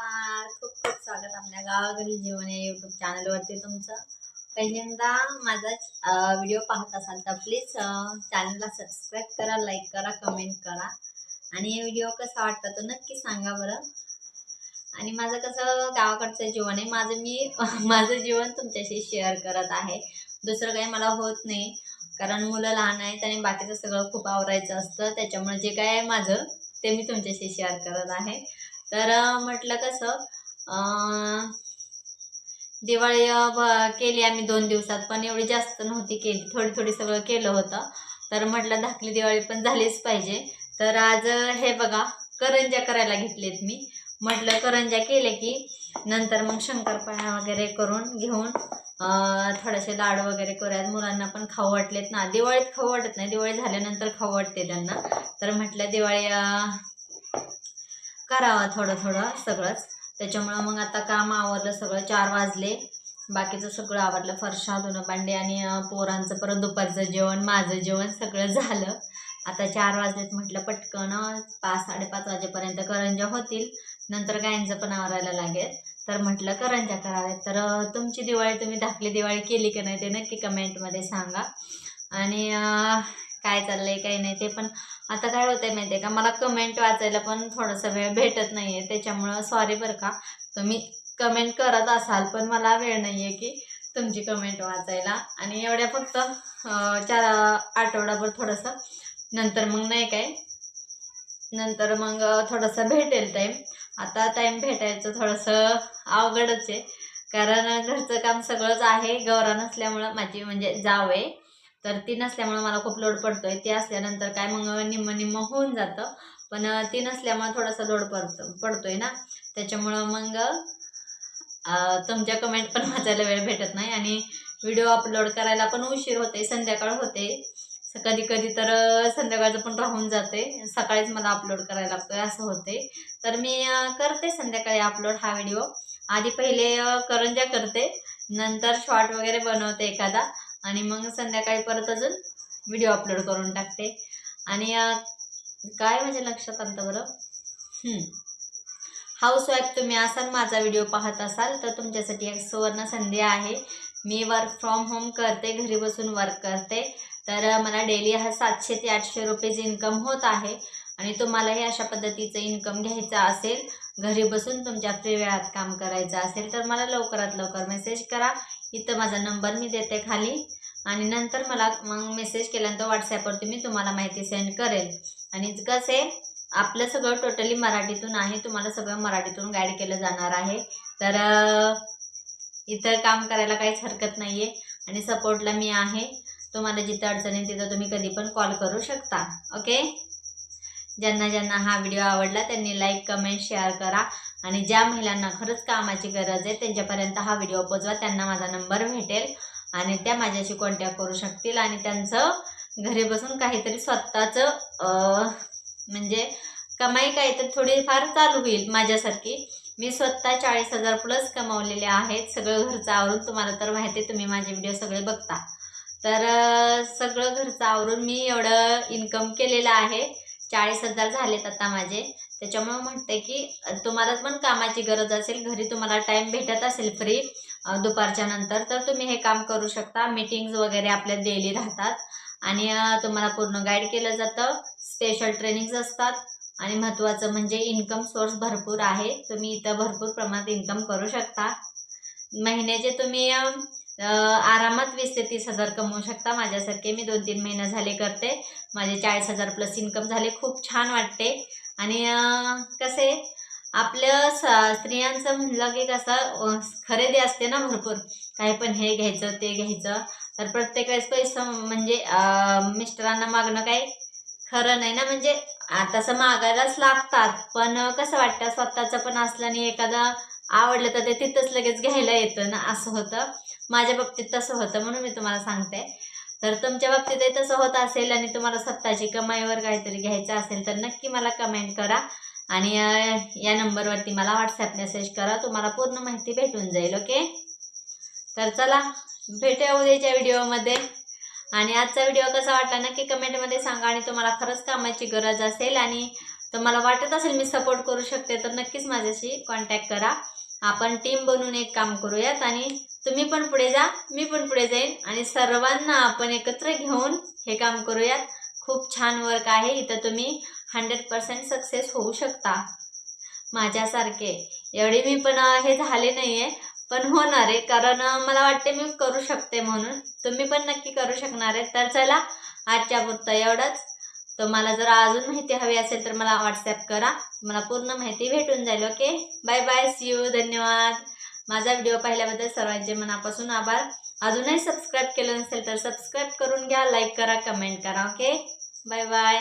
नमस्कार. खूप खूप स्वागत आपल्या गावाकडील जीवन या यूट्यूब चॅनलवरती तुमचं. पहिल्यांदा माझा व्हिडिओ पाहत असाल तर प्लीज चॅनलला सबस्क्राईब करा लाईक करा कमेंट करा. आणि हे व्हिडिओ कसा वाटतं तो नक्की सांगा बरं. आणि माझं कसं गावाकडचं जीवन आहे माझं मी माझं जीवन तुमच्याशी शेअर करत आहे. दुसरं काही मला होत नाही. कारण मुलं लहान आहेत आणि बाकीचं सगळं खूप आवरायचं असतं. त्याच्यामुळे जे काय आहे माझं ते मी तुमच्याशी शेअर करत आहे. तर म्हटलं कसं दिवाळी केली आम्ही दोन दिवसात पण एवढी जास्त नव्हती केली. थोडी थोडी सगळं केलं होतं. तर म्हटलं धाकली दिवाळी पण झालीच पाहिजे. तर आज हे बघा करंज्या करायला घेतलेत मी. म्हटलं करंज्या केले की नंतर मग शंकरपाळ्या वगैरे करून घेऊन थोडेसे लाड वगैरे करूयात. मुलांना पण खाऊ वाटलेत ना. दिवाळीत खाऊ वाटत नाही. दिवाळी झाल्यानंतर खाऊ वाटते त्यांना. तर म्हटलं दिवाळी करावा थोडं थोडं सगळंच. त्याच्यामुळं मग आता काम आवरलं सगळं चार वाजले. बाकीचं सगळं आवरलं. फरशा धुणं भांडे आणि पोरांचं परत दुपारचं जेवण माझं जेवण सगळं झालं. आता चार वाजलेत म्हटलं पटकन पाच साडेपाच वाजेपर्यंत करंज्या होतील. नंतर गायींचं पण आवरायला लागेल. तर म्हटलं करंज्या कराव्यात. तर तुमची दिवाळी तुम्ही धाकली दिवाळी केली की नाही ते नक्की कमेंटमध्ये सांगा. आणि काय चाललंय काही नाही ते पण आता काय होतंय माहिती आहे का? मला कमेंट वाचायला पण थोडासा वेळ भेटत नाही आहे त्याच्यामुळं सॉरी बरं का. तुम्ही कमेंट करत असाल पण मला वेळ नाही आहे की तुमची कमेंट वाचायला. आणि एवढ्या फक्त चार आठवडाभर थोडंसं. नंतर मग नाही काय? नंतर मग थोडंसं भेटेल टाईम आता टाईम भेटायचं थोडंसं अवघडच आहे. कारण घरचं काम सगळंच आहे गौरा नसल्यामुळं माझी म्हणजे जावे आहे. तर ती नसल्यामुळं मला खूप लोड पडतोय. ती असल्यानंतर काय मग निम्म निम्म होऊन जातं. पण ती नसल्यामुळं थोडासा लोड पडतो पडतोय ना. त्याच्यामुळं मग तुमच्या कमेंट पण वाचायला वेळ भेटत नाही आणि व्हिडिओ अपलोड करायला पण उशीर होते संध्याकाळ होते. कधी कधी तर संध्याकाळचं पण राहून जाते सकाळीच मला अपलोड करायला लागतोय असं होते तर मी करते संध्याकाळी अपलोड हा व्हिडिओ आधी पहिले करंजा करंज्या करते. नंतर शॉर्ट वगैरे बनवते एखादा. आणि मग संध्याकाळी परत अजून व्हिडिओ अपलोड करून टाकते. आणि काय म्हणजे लक्षात आणतं बरं? हाऊस वाईफ तुम्ही असाल माझा व्हिडिओ पाहत असाल तर तुमच्यासाठी एक सुवर्ण संधी आहे. मी वर्क फ्रॉम होम करते घरी बसून वर्क करते. तर मला डेली हा सातशे ते आठशे रुपयेच इन्कम होत आहे. आणि तुम्हालाही अशा पद्धतीचं इन्कम घ्यायचं असेल घरी बसून तुमच्या फ्री वेळात काम करायचं असेल तर मला लवकरात लवकर मेसेज करा. इथं माझा नंबर मी देते खाली. आणि नंतर मला मग मेसेज केल्यानंतर व्हॉट्सॲपवरती मी तुम्हाला माहिती सेंड करेल. आणि कसं आहे आपलं सगळं टोटली मराठीतून आहे तुम्हाला सगळं मराठीतून गाईड केलं जाणार आहे. तर इथं काम करायला काहीच हरकत नाही आहे आणि सपोर्टला मी आहे. तुम्हाला जिथं अडचण येईल तिथं तुम्ही कधी पण कॉल करू शकता. ओके ज्यांना ज्यांना हा व्हिडिओ आवडला त्यांनी लाईक कमेंट शेअर करा. आणि ज्या महिलांना खरंच कामाची गरज आहे त्यांच्यापर्यंत हा व्हिडिओ पोचवा त्यांना माझा नंबर भेटेल आणि त्या माझ्याशी कॉन्टॅक्ट करू शकतील आणि त्यांचं घरी बसून काहीतरी स्वतःचं म्हणजे कमाई काहीतरी थोडीफार चालू होईल माझ्यासारखी. मी स्वतः चाळीस हजार प्लस कमावलेले आहेत सगळं घरचं आवरून तुम्हाला तर माहिती तुम्ही माझे व्हिडिओ सगळे बघता. तर सगळं घरचं आवरून मी एवढं इन्कम केलेलं आहे. चाळीस हजार झालेत आता माझे. त्याच्यामुळं म्हणते की तुम्हाला पण कामाची गरज असेल घरी तुम्हाला टाईम भेटत असेल फ्री दुपारच्या नंतर तर तुम्ही हे काम करू शकता. मीटिंग्स वगैरे आपल्या डेली राहतात. आणि तुम्हाला पूर्ण गाईड केलं जातं. स्पेशल ट्रेनिंग्स असतात. आणि महत्त्वाचं म्हणजे इन्कम सोर्स भरपूर आहे. तुम्ही इथं भरपूर प्रमाणात इन्कम करू शकता. महिन्याचे तुम्ही आरामात वीस ते तीस हजार कमवू शकता. माझ्यासारखे मी दोन तीन महिने झाले करते. माझे चाळीस हजार प्लस इन्कम झाले. खूप छान वाटते. आणि कसे कसं आहे स्त्रियांचं म्हणलं की कसं खरेदी असते ना भरपूर. काही पण हे घ्यायचं ते घ्यायचं. तर प्रत्येक वेळेस पैसा म्हणजे मिस्टरांना मागणं काही खरं नाही ना. म्हणजे तसं मागायलाच लागतात. पण कसं वाटतं स्वतःचं पण असल्याने एखादा एखादं आवडलं तर ते तिथंच लगेच घ्यायला येतं ना असं होतं. माझ्या बाबतीत तसं होतं म्हणून मी तुम्हाला सांगते. तर तुमच्या बाबतीतही तसं होत असेल आणि तुम्हाला स्वतःची कमाईवर काहीतरी घ्यायचं असेल तर नक्की मला कमेंट करा. आणि या नंबरवरती मला व्हॉट्सॲप मेसेज करा. तुम्हाला पूर्ण माहिती भेटून जाईल ओके तर चला भेटूया उद्याच्या व्हिडिओमध्ये आणि आजचा व्हिडिओ कसा वाटला नक्की कमेंटमध्ये सांगा आणि तुम्हाला खरंच कामाची गरज असेल आणि तुम्हाला वाटत असेल मी सपोर्ट करू शकते तर नक्कीच माझ्याशी कॉन्टॅक्ट करा. आपण टीम बनवून एक काम करूयात आणि तुम्ही पण पुढे जा मी पण पुढे जाईन आणि सर्वांना आपण एकत्र घेऊन हे काम करूयात. खूप छान वर्क आहे इथं तुम्ही हंड्रेड पर्सेंट सक्सेस होऊ शकता. माझ्यासारखे. एवढे मी पण हे झाले नाही आहे पण होणार आहे कारण मला वाटते मी करू शकते म्हणून. तुम्ही पण नक्की करू शकणार आहे. तर चला आजच्या पुरतं एवढंच. तुम्हाला जर अजून माहिती हवी असेल तर मला व्हॉट्सॲप करा. तुम्हाला पूर्ण माहिती भेटून जाईल okay bye bye see you धन्यवाद. माझा व्हिडिओ पाहिल्याबद्दल सर्वांचे मनापासून आभार. अजूनही सबस्क्राईब केलं नसेल तर सबस्क्राईब करून घ्या लाईक करा कमेंट करा ओके बाय बाय